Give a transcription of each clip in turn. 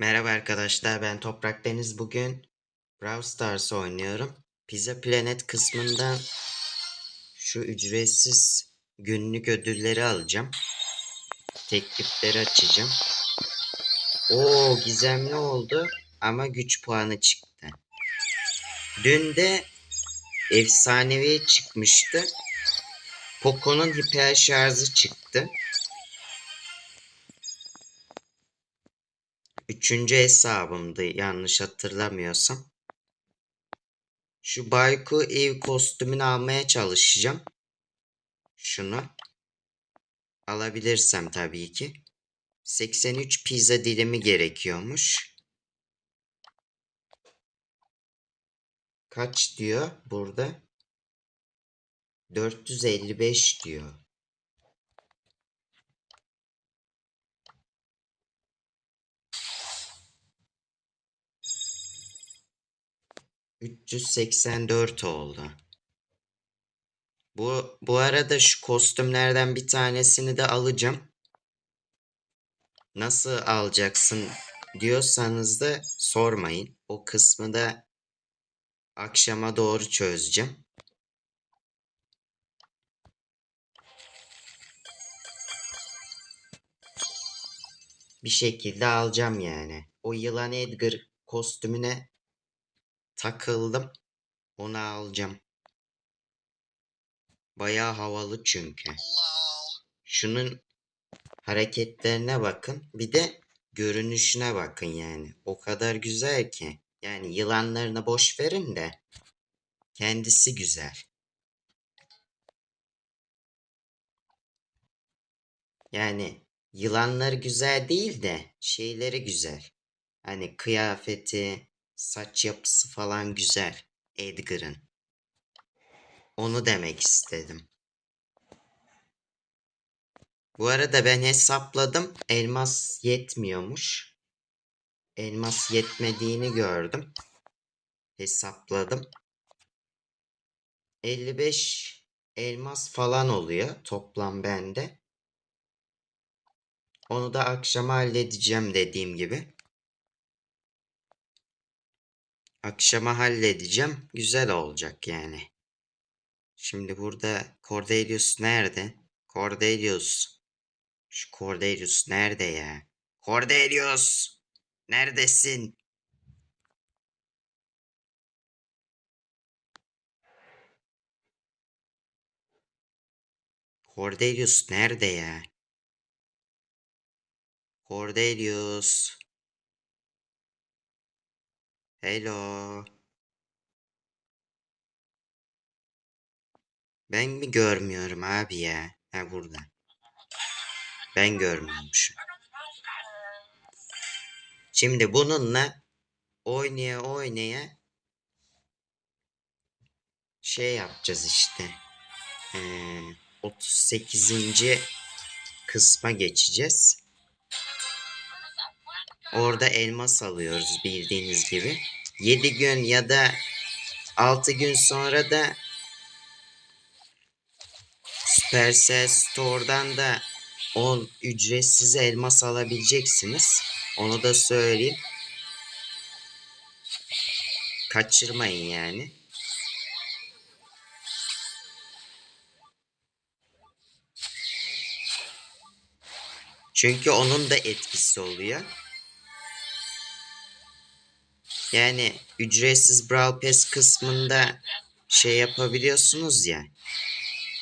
Merhaba arkadaşlar ben Toprak Deniz bugün Brawl Stars oynuyorum. Pizza Planet kısmından şu ücretsiz günlük ödülleri alacağım. Teklifleri açacağım. Oo gizemli oldu ama güç puanı çıktı. Dün de efsanevi çıkmıştı. Poco'nun hiper şarjı çıktı. Üçüncü hesabımdı yanlış hatırlamıyorsam. Şu Bayku ev kostümünü almaya çalışacağım. Şunu. Alabilirsem tabii ki. 83 pizza dilimi gerekiyormuş. Kaç diyor burada? 455 diyor. ...384 oldu. Bu, bu arada şu kostümlerden bir tanesini de alacağım. Nasıl alacaksın diyorsanız da sormayın. O kısmı da akşama doğru çözeceğim. Bir şekilde alacağım yani. O yılan Edgar kostümüne takıldım. Onu alacağım. Bayağı havalı çünkü. Şunun hareketlerine bakın. Bir de görünüşüne bakın yani. O kadar güzel ki. Yani yılanlarını boş verin de kendisi güzel. Yani yılanları güzel değil de şeyleri güzel. Hani kıyafeti, saç yapısı falan güzel Edgar'ın. Onu demek istedim. Bu arada ben hesapladım. Elmas yetmiyormuş. Elmas yetmediğini gördüm. Hesapladım. 55 elmas falan oluyor toplam bende. Onu da akşama halledeceğim dediğim gibi. Akşama halledeceğim. Güzel olacak yani. Şimdi burada Cordelius nerede? Cordelius. Şu Cordelius nerede ya? Cordelius! Neredesin? Cordelius nerede ya? Cordelius. Hello. Ben mi görmüyorum abi ya? Ha burada. Ben görmüyormuşum. Şimdi bununla oynaya oynaya şey yapacağız işte. Ee, 38. kısma geçeceğiz. Orada elmas alıyoruz bildiğiniz gibi. 7 gün ya da 6 gün sonra da Supercell Store'dan da 10 ücretsiz elmas alabileceksiniz. Onu da söyleyeyim. Kaçırmayın yani. Çünkü onun da etkisi oluyor. Yani ücretsiz Brawl Pass kısmında şey yapabiliyorsunuz ya.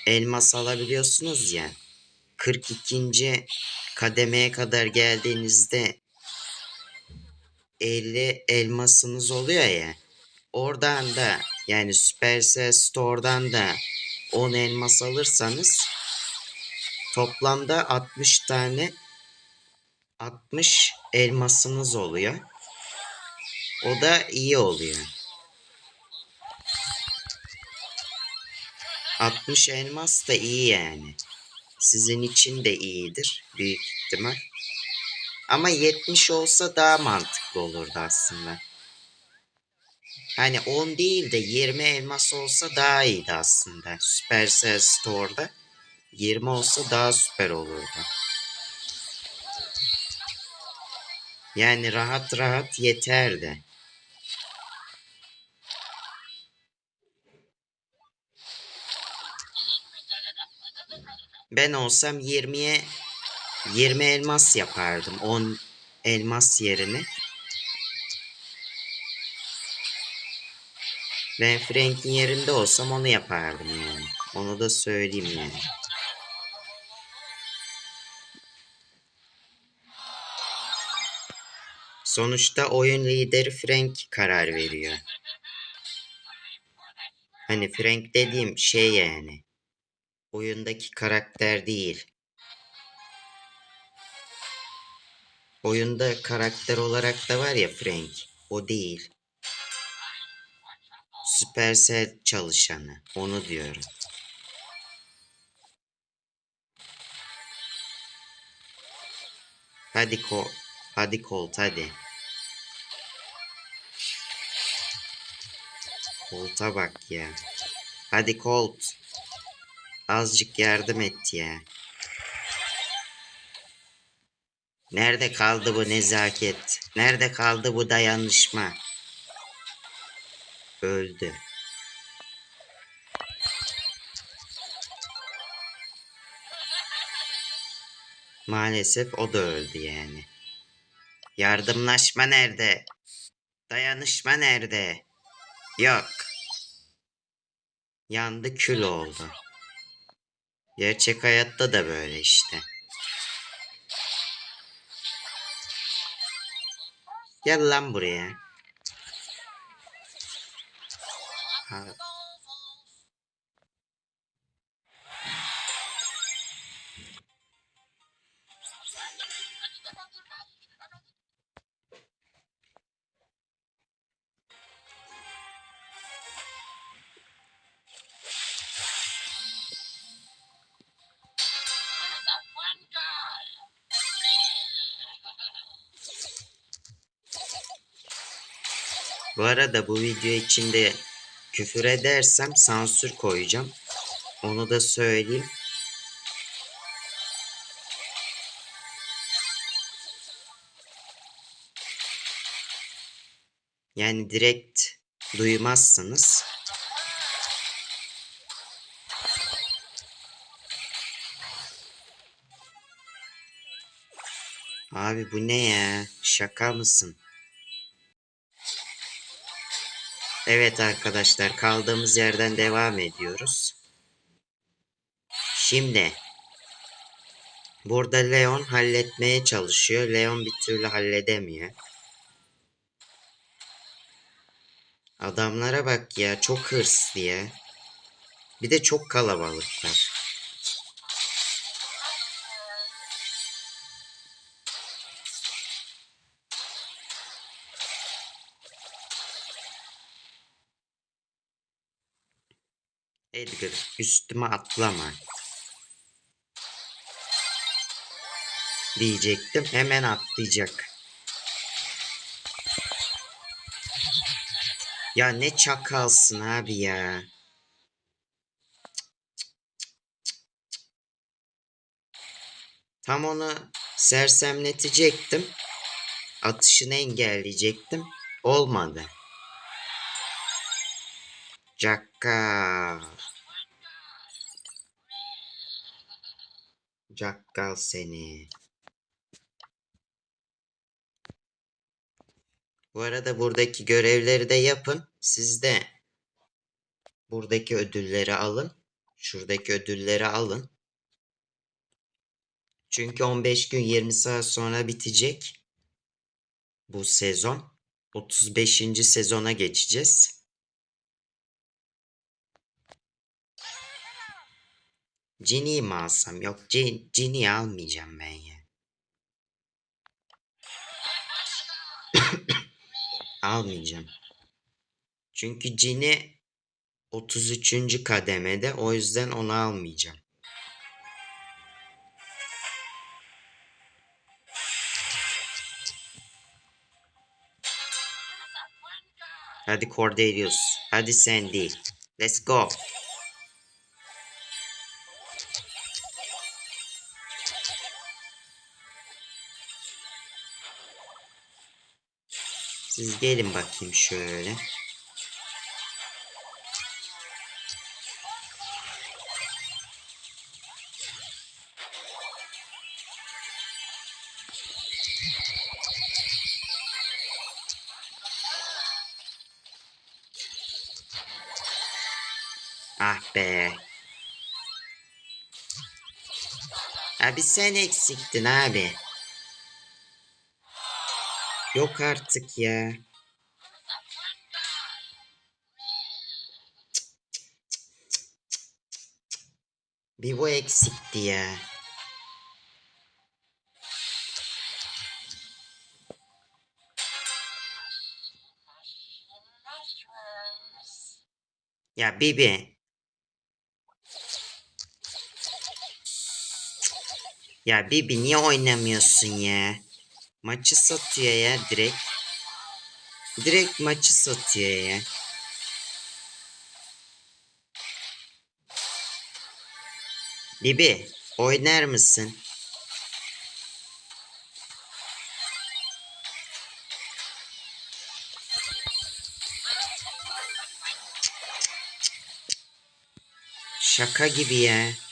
Elmas alabiliyorsunuz ya. 42. kademeye kadar geldiğinizde 50 elmasınız oluyor ya. Oradan da yani Supercell Store'dan da 10 elmas alırsanız toplamda 60 tane 60 elmasınız oluyor. O da iyi oluyor. 60 elmas da iyi yani. Sizin için de iyidir büyük ihtimal. Ama 70 olsa daha mantıklı olurdu aslında. Hani 10 değil de 20 elmas olsa daha iyiydi aslında. Supercell Store'da 20 olsa daha süper olurdu. Yani rahat rahat yeterdi. Ben olsam 20'ye 20 elmas yapardım. 10 elmas yerine. Ben Frank'in yerinde olsam onu yapardım yani. Onu da söyleyeyim yani. Sonuçta oyun lideri Frank karar veriyor. Hani Frank dediğim şey yani. Oyundaki karakter değil. Oyunda karakter olarak da var ya Frank. O değil. Supercell çalışanı. Onu diyorum. Hadi ko hadi Colt hadi. Colt'a bak ya. Hadi Colt. Azıcık yardım et ya. Nerede kaldı bu nezaket? Nerede kaldı bu dayanışma? Öldü. Maalesef o da öldü yani. Yardımlaşma nerede? Dayanışma nerede? Yok. Yandı kül oldu. Gerçek hayatta da böyle işte. Gel lan buraya. Ha, Bu arada bu video içinde küfür edersem sansür koyacağım. Onu da söyleyeyim. Yani direkt duymazsınız. Abi bu ne ya? Şaka mısın? Evet arkadaşlar kaldığımız yerden devam ediyoruz. Şimdi burada Leon halletmeye çalışıyor. Leon bir türlü halledemiyor. Adamlara bak ya çok hırslı ya. Bir de çok kalabalıklar. Edgar üstüme atlama. Diyecektim hemen atlayacak. Ya ne çakalsın abi ya. Tam onu sersemletecektim. Atışını engelleyecektim. Olmadı. Cakkal. Cakkal seni. Bu arada buradaki görevleri de yapın. Siz de buradaki ödülleri alın. Şuradaki ödülleri alın. Çünkü 15 gün 20 saat sonra bitecek bu sezon. 35. sezona geçeceğiz. Ginny'yi mi alsam? Yok Gin Ginny'yi almayacağım ben ya. almayacağım. Çünkü Ginny 33. kademede o yüzden onu almayacağım. Hadi Cordelius. Hadi Sandy. Let's go. Siz gelin bakayım şöyle. Ah be. Abi sen eksiktin abi. Yok artık ya. Bir bu eksikti ya. Ya Bibi. Ya Bibi niye oynamıyorsun ya? Maçı satıyor ya direkt. Direkt maçı satıyor ya. Bibi oynar mısın? Şaka gibi ya.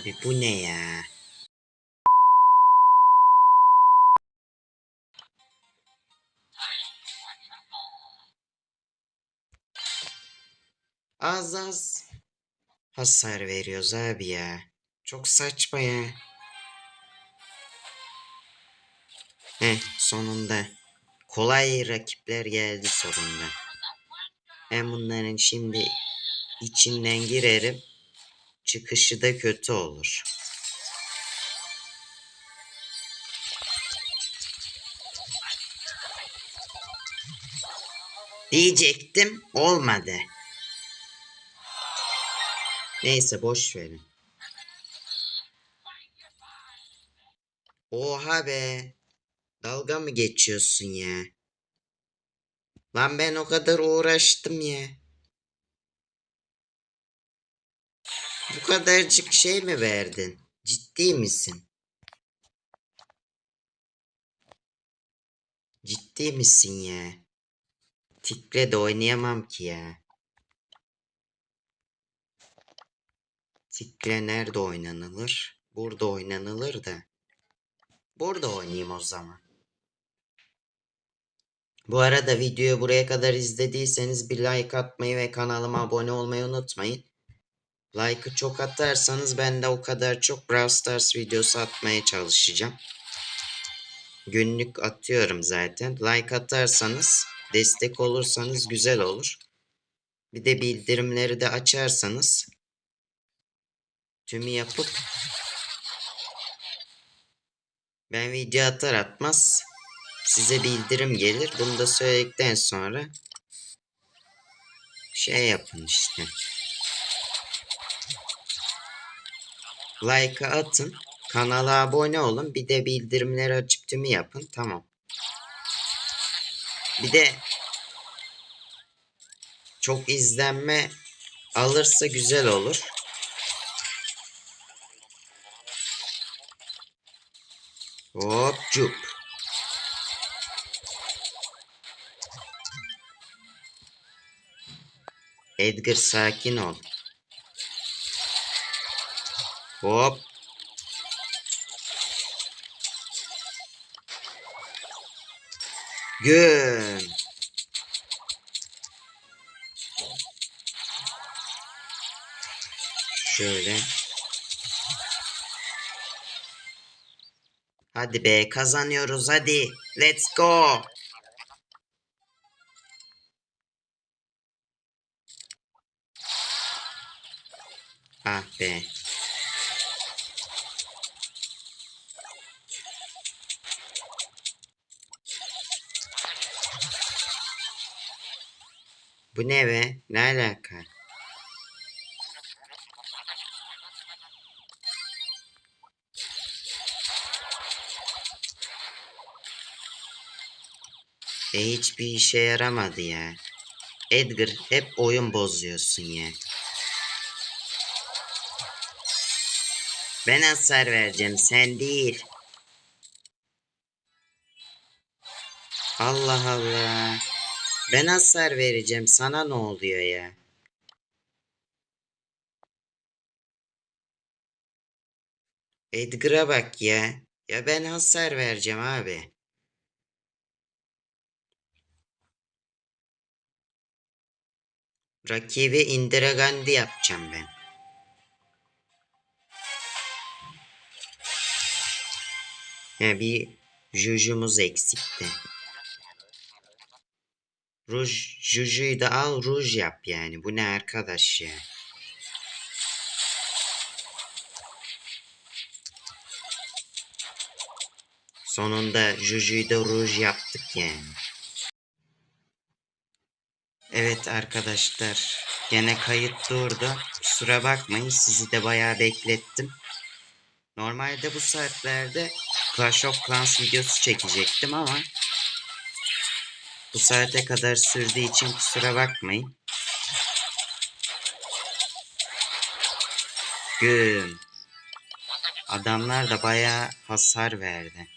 Abi bu ne ya? Az az hasar veriyoruz abi ya. Çok saçma ya. Heh sonunda. Kolay rakipler geldi sonunda. Ben bunların şimdi içinden girerim. Çıkışı da kötü olur. Diyecektim olmadı. Neyse boş verin. Oha be. Dalga mı geçiyorsun ya? Lan ben o kadar uğraştım ya. Bu kadarcık şey mi verdin? Ciddi misin? Ciddi misin ya? Tikle de oynayamam ki ya. Tikle nerede oynanılır? Burada oynanılır da. Burada oynayayım o zaman. Bu arada videoyu buraya kadar izlediyseniz bir like atmayı ve kanalıma abone olmayı unutmayın. Like'ı çok atarsanız ben de o kadar çok Brawl Stars videosu atmaya çalışacağım. Günlük atıyorum zaten. Like atarsanız, destek olursanız güzel olur. Bir de bildirimleri de açarsanız tümü yapıp ben video atar atmaz size bildirim gelir. Bunu da söyledikten sonra şey yapın işte. Like'ı atın. Kanala abone olun. Bir de bildirimleri açıp tümü yapın. Tamam. Bir de çok izlenme alırsa güzel olur. Hop cup. Edgar sakin ol. Hop. Gün. Şöyle. Hadi be kazanıyoruz hadi. Let's go. Ah be. Bu ne be? Ne alaka? E hiçbir işe yaramadı ya. Edgar hep oyun bozuyorsun ya. Ben hasar vereceğim sen değil. Allah Allah. Ben hasar vereceğim sana ne oluyor ya? Edgar'a bak ya. Ya ben hasar vereceğim abi. Rakibi Indira Gandhi yapacağım ben. Ya bir Juju'muz eksikti. Ruj, Juju'yu da al ruj yap yani. Bu ne arkadaş ya? Sonunda Juju'yu da ruj yaptık yani. Evet arkadaşlar. Gene kayıt durdu. Kusura bakmayın sizi de bayağı beklettim. Normalde bu saatlerde Clash of Clans videosu çekecektim ama bu saate kadar sürdüğü için kusura bakmayın. Gün. Adamlar da bayağı hasar verdi.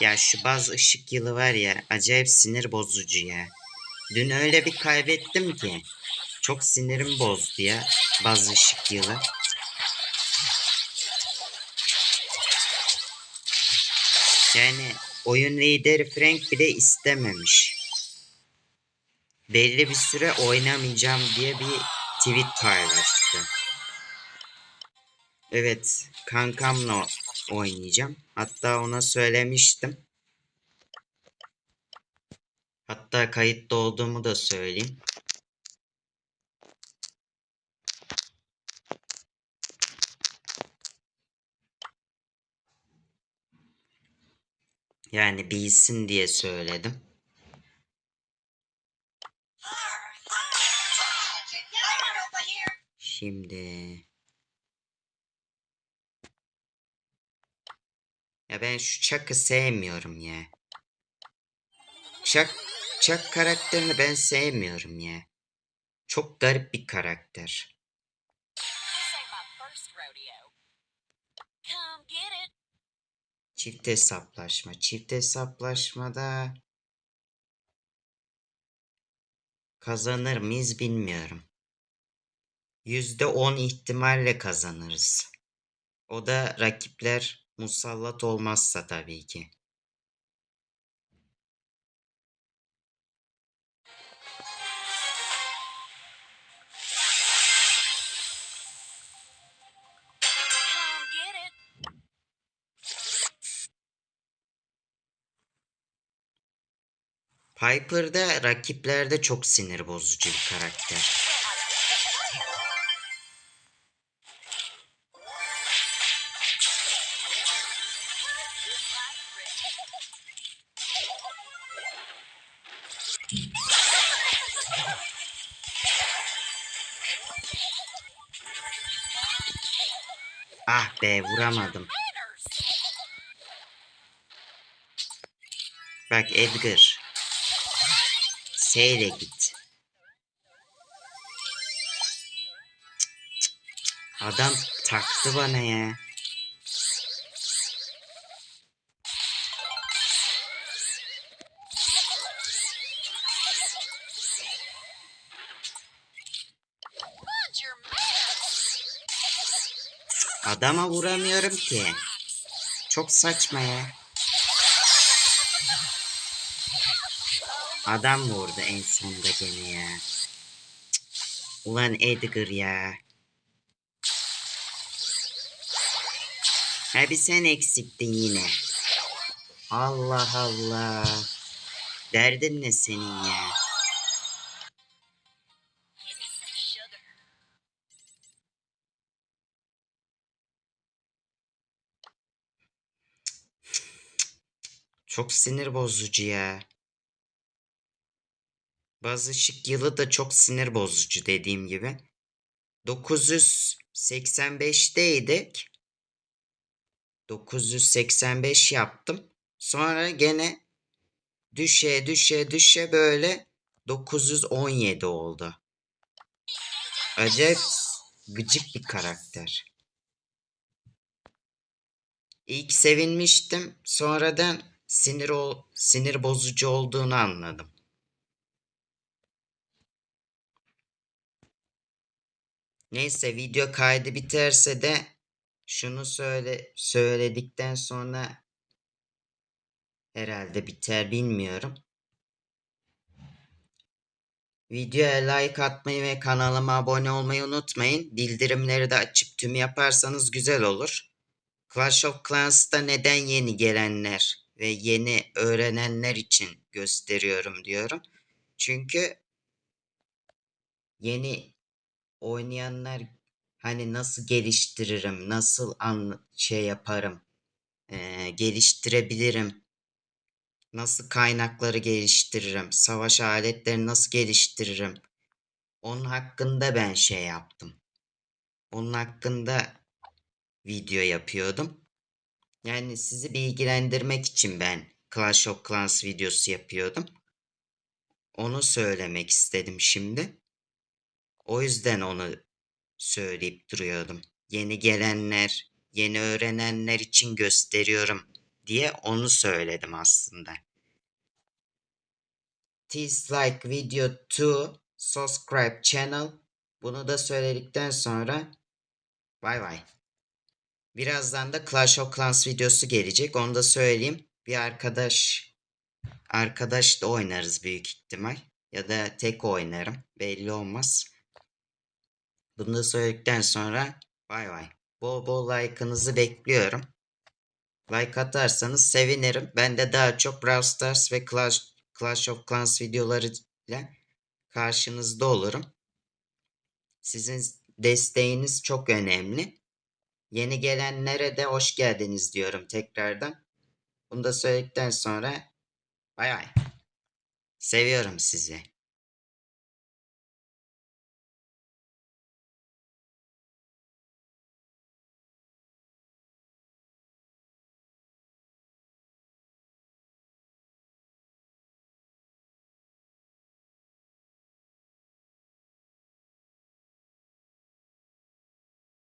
Ya şu baz ışık yılı var ya acayip sinir bozucu ya. Dün öyle bir kaybettim ki. Çok sinirim bozdu ya baz ışık yılı. Yani oyun lideri Frank bile istememiş. Belli bir süre oynamayacağım diye bir tweet paylaştı. Evet, kankamla oynayacağım. Hatta ona söylemiştim. Hatta kayıtta olduğumu da söyleyeyim. Yani bilsin diye söyledim. Şimdi ya ben şu Chuck'ı sevmiyorum ya. Chuck, Chuck karakterini ben sevmiyorum ya. Çok garip bir karakter. Çift hesaplaşma. Çift hesaplaşmada kazanır mıyız bilmiyorum. Yüzde on ihtimalle kazanırız. O da rakipler musallat olmazsa tabii ki. Piper'da rakiplerde çok sinir bozucu bir karakter. Ah be vuramadım. Bak Edgar. S ile git. Adam taktı bana ya. Adama vuramıyorum ki. Çok saçma ya. Adam vurdu en sonunda gene ya. Ulan Edgar ya. Ha bir sen eksiktin yine. Allah Allah. Derdin ne senin ya? Çok sinir bozucu ya. Bazı şık yılı da çok sinir bozucu dediğim gibi. 985'teydik. 985 yaptım. Sonra gene düşe düşe düşe böyle 917 oldu. Acayip gıcık bir karakter. İlk sevinmiştim. Sonradan sinir ol sinir bozucu olduğunu anladım. Neyse video kaydı biterse de şunu söyle söyledikten sonra herhalde biter bilmiyorum. Videoya like atmayı ve kanalıma abone olmayı unutmayın. Bildirimleri de açıp tüm yaparsanız güzel olur. Clash of Clans'ta neden yeni gelenler ve yeni öğrenenler için gösteriyorum diyorum. Çünkü yeni oynayanlar hani nasıl geliştiririm, nasıl an şey yaparım, eee, geliştirebilirim, nasıl kaynakları geliştiririm, savaş aletlerini nasıl geliştiririm. Onun hakkında ben şey yaptım. Onun hakkında video yapıyordum. Yani sizi bilgilendirmek için ben Clash of Clans videosu yapıyordum. Onu söylemek istedim şimdi. O yüzden onu söyleyip duruyordum. Yeni gelenler, yeni öğrenenler için gösteriyorum diye onu söyledim aslında. Dislike video to subscribe channel. Bunu da söyledikten sonra bay bay. Birazdan da Clash of Clans videosu gelecek. Onu da söyleyeyim. Bir arkadaş arkadaş da oynarız büyük ihtimal. Ya da tek oynarım. Belli olmaz. Bunu söyledikten sonra bay bay. Bol bol like'ınızı bekliyorum. Like atarsanız sevinirim. Ben de daha çok Brawl Stars ve Clash, Clash of Clans videolarıyla karşınızda olurum. Sizin desteğiniz çok önemli. Yeni gelenlere de hoş geldiniz diyorum tekrardan. Bunu da söyledikten sonra bay bay. Seviyorum sizi.